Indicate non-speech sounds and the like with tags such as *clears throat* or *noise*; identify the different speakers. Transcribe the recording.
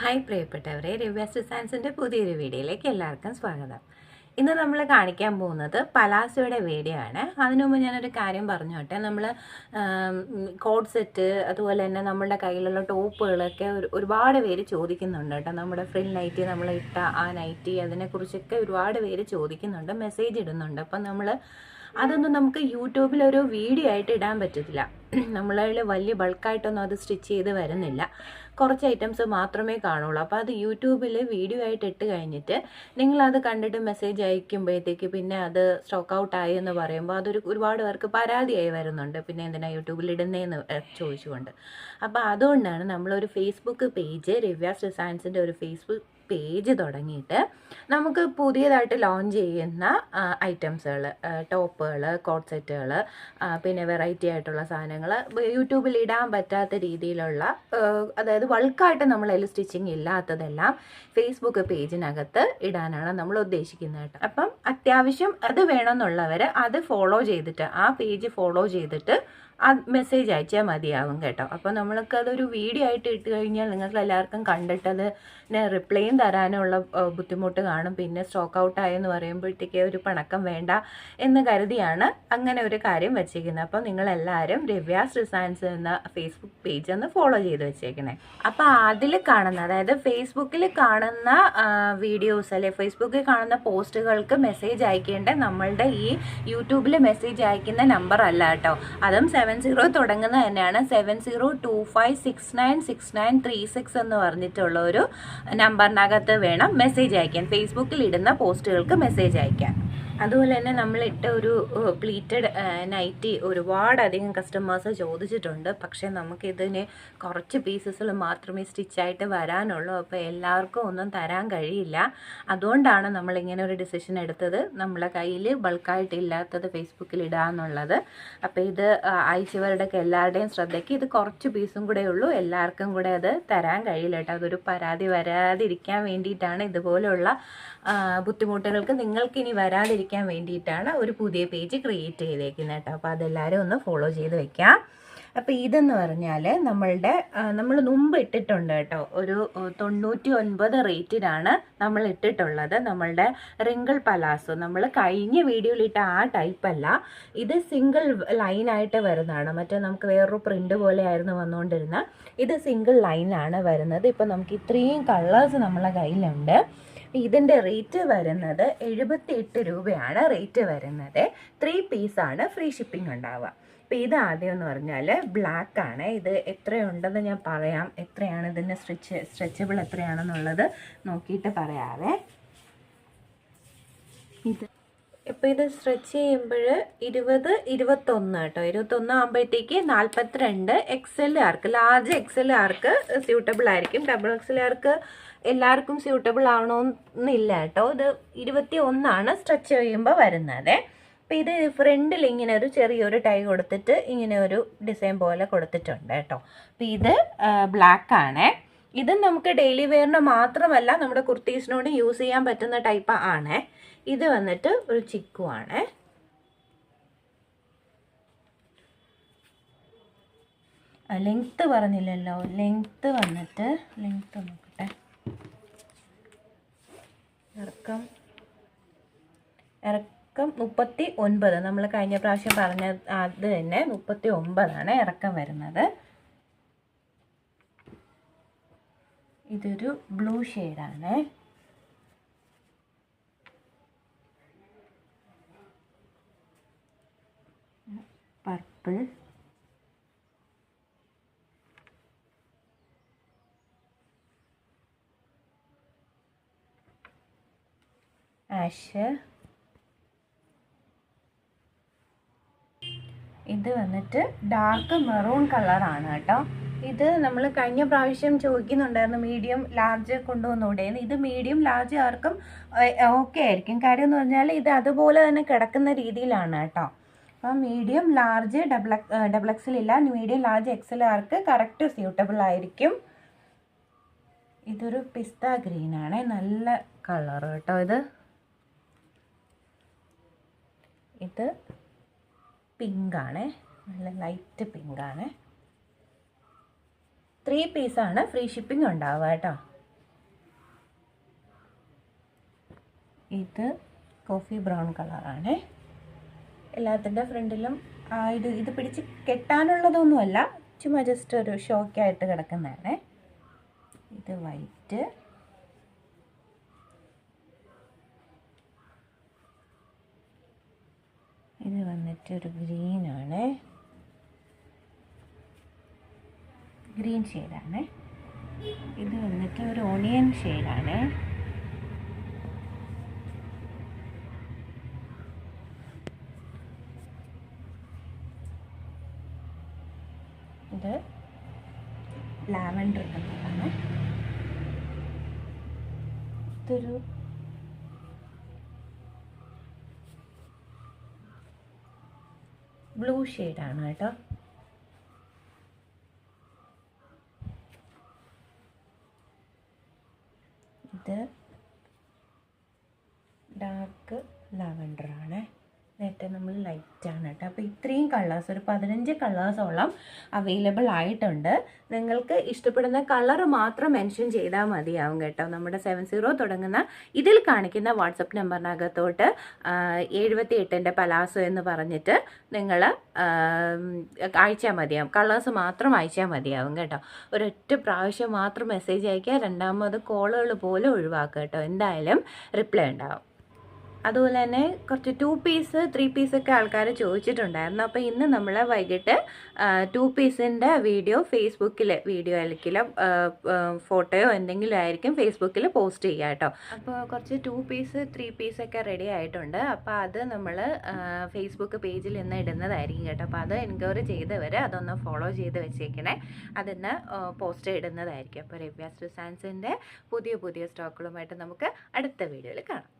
Speaker 1: hi പ്രിയപ്പെട്ടവരെ രവ്യാസ് ഡിസൈൻസിൻ്റെ പുതിയൊരു വീഡിയോയിലേക്ക് എല്ലാവർക്കും സ്വാഗതം ഇന്ന് നമ്മൾ കാണിക്കാൻ പോകുന്നത് പലാസയുടെ വീഡിയോ ആണ് അതിനു മുമ്പ് ഞാനൊരു കാര്യം പറഞ്ഞോട്ടെ നമ്മൾ കോഡ് സെറ്റ് അതുപോലെ തന്നെ നമ്മുടെ കയ്യിലുള്ള ടോപ്പുകളൊക്കെ ഒരുപാട് പേര് ചോദിക്കുന്നുണ്ട് കേട്ടോ നമ്മുടെ ഫ്രിൽ നൈറ്റി നമ്മൾ ഇട്ട ആ നൈറ്റി അതിനെക്കുറിച്ചൊക്കെ ഒരുപാട് പേര് ചോദിക്കുന്നുണ്ട് മെസ്സേജ് ഇടുന്നുണ്ട് അപ്പം നമ്മൾ അതൊന്നും നമുക്ക് യൂട്യൂബിൽ ഒരു വീഡിയോ ആയിട്ട് ഇടാൻ പറ്റത്തില്ല *clears throat* നമ്മളതിൽ വലിയ ബൾക്കായിട്ടൊന്നും അത് സ്റ്റിച്ച് ചെയ്ത് വരുന്നില്ല കുറച്ച് ഐറ്റംസ് മാത്രമേ കാണുള്ളൂ അപ്പോൾ അത് യൂട്യൂബിൽ വീഡിയോ ആയിട്ട് ഇട്ട് കഴിഞ്ഞിട്ട് നിങ്ങളത് കണ്ടിട്ട് മെസ്സേജ് അയക്കുമ്പോഴത്തേക്ക് പിന്നെ അത് സ്റ്റോക്ക് ഔട്ടായി എന്ന് പറയുമ്പോൾ അതൊരു ഒരുപാട് പേർക്ക് പരാതിയായി വരുന്നുണ്ട് പിന്നെ എന്തിനാണ് യൂട്യൂബിൽ ഇടുന്നതെന്ന് ചോദിച്ചുകൊണ്ട് അപ്പോൾ അതുകൊണ്ടാണ് നമ്മളൊരു ഫേസ്ബുക്ക് പേജ് റിവ്യാസ് ഡിസൈൻസിൻ്റെ ഒരു ഫേസ്ബുക്ക് പേജ് തുടങ്ങിയിട്ട് നമുക്ക് പുതിയതായിട്ട് ലോഞ്ച് ചെയ്യുന്ന ഐറ്റംസുകൾ ടോപ്പുകൾ കോട്ട് സെറ്റുകൾ പിന്നെ വെറൈറ്റി ആയിട്ടുള്ള സാധനങ്ങൾ യൂട്യൂബിൽ ഇടാൻ പറ്റാത്ത രീതിയിലുള്ള അതായത് ബൾക്കായിട്ട് അതിൽ സ്റ്റിച്ചിങ് ഇല്ലാത്തതെല്ലാം ഫേസ്ബുക്ക് പേജിനകത്ത് ഇടാനാണ് നമ്മൾ ഉദ്ദേശിക്കുന്നത് അപ്പം അത്യാവശ്യം അത് വേണമെന്നുള്ളവർ അത് ഫോളോ ചെയ്തിട്ട് ആ പേജ് ഫോളോ ചെയ്തിട്ട് ആ മെസ്സേജ് അയച്ചാൽ മതിയാവും കേട്ടോ അപ്പോൾ നമ്മൾക്ക് അതൊരു വീഡിയോ ആയിട്ട് ഇട്ട് കഴിഞ്ഞാൽ നിങ്ങൾക്ക് എല്ലാവർക്കും കണ്ടിട്ടത് റിപ്ലൈയും തരാനുള്ള ബുദ്ധിമുട്ട് കാണും പിന്നെ സ്റ്റോക്ക് ഔട്ട് പറയുമ്പോഴത്തേക്ക് ഒരു പണക്കം വേണ്ട എന്ന് കരുതിയാണ് അങ്ങനെ ഒരു കാര്യം വെച്ചേക്കുന്നത് അപ്പോൾ നിങ്ങളെല്ലാവരും രവ്യാസ് റിസൈൻസ് എന്ന ഫേസ്ബുക്ക് പേജ് ഒന്ന് ഫോളോ ചെയ്ത് വെച്ചേക്കുന്നത് അപ്പോൾ അതിൽ കാണുന്ന അതായത് ഫേസ്ബുക്കിൽ കാണുന്ന വീഡിയോസ് അല്ലെ ഫേസ്ബുക്കിൽ കാണുന്ന പോസ്റ്റുകൾക്ക് മെസ്സേജ് അയക്കേണ്ട നമ്മളുടെ ഈ യൂട്യൂബിൽ മെസ്സേജ് അയക്കുന്ന നമ്പർ അല്ല കേട്ടോ അതും സെവൻ സെവൻ സീറോ തുടങ്ങുന്നത് തന്നെയാണ് seven zero two five six nine six nine three six എന്ന് പറഞ്ഞിട്ടുള്ള ഒരു നമ്പറിനകത്ത് വേണം മെസ്സേജ് അയക്കാൻ ഫേസ്ബുക്കിൽ ഇടുന്ന പോസ്റ്റുകൾക്ക് മെസ്സേജ് അയക്കാൻ അതുപോലെ തന്നെ നമ്മൾ ഇട്ട ഒരു പ്ലീറ്റഡ് നൈറ്റി ഒരുപാട് അധികം കസ്റ്റമേഴ്സ് ചോദിച്ചിട്ടുണ്ട് പക്ഷേ നമുക്കിതിന് കുറച്ച് പീസസിൽ മാത്രമേ സ്റ്റിച്ചായിട്ട് വരാനുള്ളൂ അപ്പോൾ എല്ലാവർക്കും ഒന്നും തരാൻ കഴിയില്ല അതുകൊണ്ടാണ് നമ്മൾ ഇങ്ങനെ ഒരു ഡിസിഷൻ എടുത്തത് നമ്മളെ കയ്യിൽ ബൾക്കായിട്ട് ഇല്ലാത്തത് ഫേസ്ബുക്കിൽ ഇടാന്നുള്ളത് അപ്പോൾ ഇത് അയച്ചവരുടെയൊക്കെ എല്ലാവരുടെയും ശ്രദ്ധയ്ക്ക് ഇത് കുറച്ച് പീസും കൂടെ ഉള്ളൂ എല്ലാവർക്കും കൂടെ അത് തരാൻ കഴിയില്ല കേട്ടോ അതൊരു പരാതി വരാതിരിക്കാൻ വേണ്ടിയിട്ടാണ് ഇതുപോലെയുള്ള ബുദ്ധിമുട്ടുകൾക്ക് നിങ്ങൾക്കിനി വരാതിരിക്കാൻ അറിയിക്കാൻ വേണ്ടിയിട്ടാണ് ഒരു പുതിയ പേജ് ക്രിയേറ്റ് ചെയ്തേക്കുന്നത് കേട്ടോ അപ്പോൾ അതെല്ലാവരും ഒന്ന് ഫോളോ ചെയ്ത് വെക്കാം അപ്പോൾ ഇതെന്ന് പറഞ്ഞാൽ നമ്മളുടെ നമ്മൾ മുമ്പ് ഇട്ടിട്ടുണ്ട് കേട്ടോ ഒരു തൊണ്ണൂറ്റി ഒൻപത് റേറ്റിനാണ് നമ്മൾ ഇട്ടിട്ടുള്ളത് നമ്മളുടെ റിങ്കിൾ പലാസോ നമ്മൾ കഴിഞ്ഞ വീഡിയോയിൽ ഇട്ട ആ ടൈപ്പ് അല്ല ഇത് സിംഗിൾ ലൈനായിട്ട് വരുന്നതാണ് മറ്റേ നമുക്ക് വേറൊരു പ്രിൻ്റ് പോലെയായിരുന്നു വന്നുകൊണ്ടിരുന്ന ഇത് സിംഗിൾ ലൈനാണ് വരുന്നത് ഇപ്പം നമുക്ക് ഇത്രയും കളേഴ്സ് നമ്മളെ കയ്യിലുണ്ട് ഇതിൻ്റെ റേറ്റ് വരുന്നത് എഴുപത്തി എട്ട് രൂപയാണ് റേറ്റ് വരുന്നത് ത്രീ പീസാണ് ഫ്രീ ഷിപ്പിംഗ് ഉണ്ടാവുക അപ്പോൾ ഇത് ആദ്യം എന്ന് പറഞ്ഞാൽ ബ്ലാക്ക് ആണ് ഇത് എത്രയുണ്ടെന്ന് ഞാൻ പറയാം എത്രയാണ് ഇതിൻ്റെ സ്ട്രെച്ച് സ്ട്രെച്ചബിൾ എത്രയാണെന്നുള്ളത് നോക്കിയിട്ട് പറയാവേ ഇത് ഇപ്പോൾ ഇത് സ്ട്രെച്ച് ചെയ്യുമ്പോൾ ഇരുപത് ഇരുപത്തൊന്ന് കേട്ടോ ഇരുപത്തൊന്ന് ആകുമ്പോഴത്തേക്ക് നാൽപ്പത്തിരണ്ട് എക്സ് എൽ ആർക്ക് ലാർജ് എക്സ് എൽ ആർക്ക് സ്യൂട്ടബിൾ ആയിരിക്കും ഡബിൾ എക്സ് എൽ ആർക്ക് എല്ലാവർക്കും സ്യൂട്ടബിൾ ആവണമെന്നില്ല കേട്ടോ ഇത് ഇരുപത്തി ഒന്നാണ് സ്ട്രെച്ച് ചെയ്യുമ്പോൾ വരുന്നത് അപ്പോൾ ഇത് ഫ്രണ്ടിൽ ഇങ്ങനെ ഒരു ചെറിയൊരു ടൈ കൊടുത്തിട്ട് ഇങ്ങനെ ഒരു ഡിസൈൻ പോലെ കൊടുത്തിട്ടുണ്ട് കേട്ടോ അപ്പോൾ ഇത് ബ്ലാക്ക് ആണേ ഇത് നമുക്ക് ഡെയിലി വെയറിന് മാത്രമല്ല നമ്മുടെ കുർത്തീസിനോട് യൂസ് ചെയ്യാൻ പറ്റുന്ന ടൈപ്പ് ആണ് ഇത് വന്നിട്ട് ഒരു ചിക്കു ആണ് ലെങ്ത്ത് പറഞ്ഞില്ലല്ലോ ലെങ്ത്ത് വന്നിട്ട് ലെങ്ത്ത് നോക്കട്ടെ ഇറക്കം ഇറക്കം മുപ്പത്തി ഒൻപത് നമ്മൾ കഴിഞ്ഞ പ്രാവശ്യം പറഞ്ഞ അത് തന്നെ മുപ്പത്തി ഒമ്പതാണ് ഇറക്കം വരുന്നത് ഇതൊരു ബ്ലൂ ഷെയ്ഡാണ് പർപ്പിൾ ആഷ് ഇത് വന്നിട്ട് ഡാർക്ക് മെറൂൺ കളറാണ് കേട്ടോ ഇത് നമ്മൾ കഴിഞ്ഞ പ്രാവശ്യം ചോദിക്കുന്നുണ്ടായിരുന്നു മീഡിയം ലാർജ് കൊണ്ടുവന്നൂടെ ഇത് മീഡിയം ലാർജ് ആർക്കും ഓക്കെ ആയിരിക്കും കാര്യം എന്ന് പറഞ്ഞാൽ ഇത് അതുപോലെ തന്നെ കിടക്കുന്ന രീതിയിലാണ് കേട്ടോ അപ്പം മീഡിയം ലാർജ് ഡബിൾ ഡബിൾ എക്സിലില്ല മീഡിയം ലാർജ് എക്സിൽ ആർക്ക് കറക്റ്റ് സ്യൂട്ടബിൾ ആയിരിക്കും ഇതൊരു പിസ്ത ഗ്രീനാണ് നല്ല കളർ കേട്ടോ ഇത് ഇത് പിങ്കാണ് നല്ല ലൈറ്റ് പിങ്കാണ് ത്രീ പീസാണ് ഫ്രീ ഷിപ്പിംഗ് ഉണ്ടാവുക കേട്ടോ ഇത് കോഫി ബ്രൗൺ കളറാണ് എല്ലാത്തിൻ്റെ ഫ്രണ്ടിലും ഇത് ഇത് പിടിച്ച് കെട്ടാനുള്ളതൊന്നുമല്ല ചുമ്മാ ജസ്റ്റ് ഒരു ഷോക്കായിട്ട് കിടക്കുന്നതാണ് ഇത് വൈറ്റ് ഇത് വന്നിട്ട് ഒരു ഗ്രീനാണേ ഗ്രീൻ ഷെയ്ഡാണ് ഇത് വന്നിട്ട് ഒരു ഓണിയൻ ഷെയ്ഡാണ് ഇത് ലാവൻഡർ കളറാണ് ഇതൊരു ബ്ലൂ ഷെയ്ഡാണ് കേട്ടോ ഇത് ഡാർക്ക് ലാവൻഡറാണേ നേരത്തെ നമ്മൾ ലൈറ്റാണ് കേട്ടോ അപ്പോൾ ഇത്രയും കളേഴ്സ് ഒരു പതിനഞ്ച് കളേഴ്സോളം അവൈലബിൾ ആയിട്ടുണ്ട് നിങ്ങൾക്ക് ഇഷ്ടപ്പെടുന്ന കളർ മാത്രം മെൻഷൻ ചെയ്താൽ മതിയാവും കേട്ടോ നമ്മുടെ സെവൻ സീറോ തുടങ്ങുന്ന ഇതിൽ കാണിക്കുന്ന വാട്സപ്പ് നമ്പറിനകത്തോട്ട് എഴുപത്തി എട്ടിൻ്റെ പലാസോ എന്ന് പറഞ്ഞിട്ട് നിങ്ങൾ അയച്ചാൽ മതിയാവും കളേഴ്സ് മാത്രം അയച്ചാൽ മതിയാവും കേട്ടോ ഒരൊറ്റ പ്രാവശ്യം മാത്രം മെസ്സേജ് അയക്കുക രണ്ടാമത് കോളുകൾ പോലും ഒഴിവാക്കുക കേട്ടോ എന്തായാലും റിപ്ലൈ ഉണ്ടാവും അതുപോലെ തന്നെ കുറച്ച് ടു പീസ് ത്രീ പീസൊക്കെ ആൾക്കാർ ചോദിച്ചിട്ടുണ്ടായിരുന്നു അപ്പോൾ ഇന്ന് നമ്മൾ വൈകിട്ട് ടു പീസിൻ്റെ വീഡിയോ ഫേസ്ബുക്കിൽ വീഡിയോ അല്ലെങ്കിൽ ഫോട്ടോയോ എന്തെങ്കിലും ആയിരിക്കും ഫേസ്ബുക്കിൽ പോസ്റ്റ് ചെയ്യുക കേട്ടോ അപ്പോൾ കുറച്ച് ടു പീസ് ത്രീ പീസൊക്കെ റെഡി ആയിട്ടുണ്ട് അപ്പോൾ അത് നമ്മൾ ഫേസ്ബുക്ക് പേജിൽ ഇന്ന് ഇടുന്നതായിരിക്കും കേട്ടോ അപ്പോൾ അത് എൻക്വയറി ചെയ്തവർ അതൊന്ന് ഫോളോ ചെയ്ത് വെച്ചേക്കണേ അതിന്ന് പോസ്റ്റ് ഇടുന്നതായിരിക്കും അപ്പോൾ രവ്യാസ് റിസാൻസിൻ്റെ പുതിയ പുതിയ സ്റ്റോക്കുകളുമായിട്ട് നമുക്ക് അടുത്ത വീഡിയോയിൽ കാണാം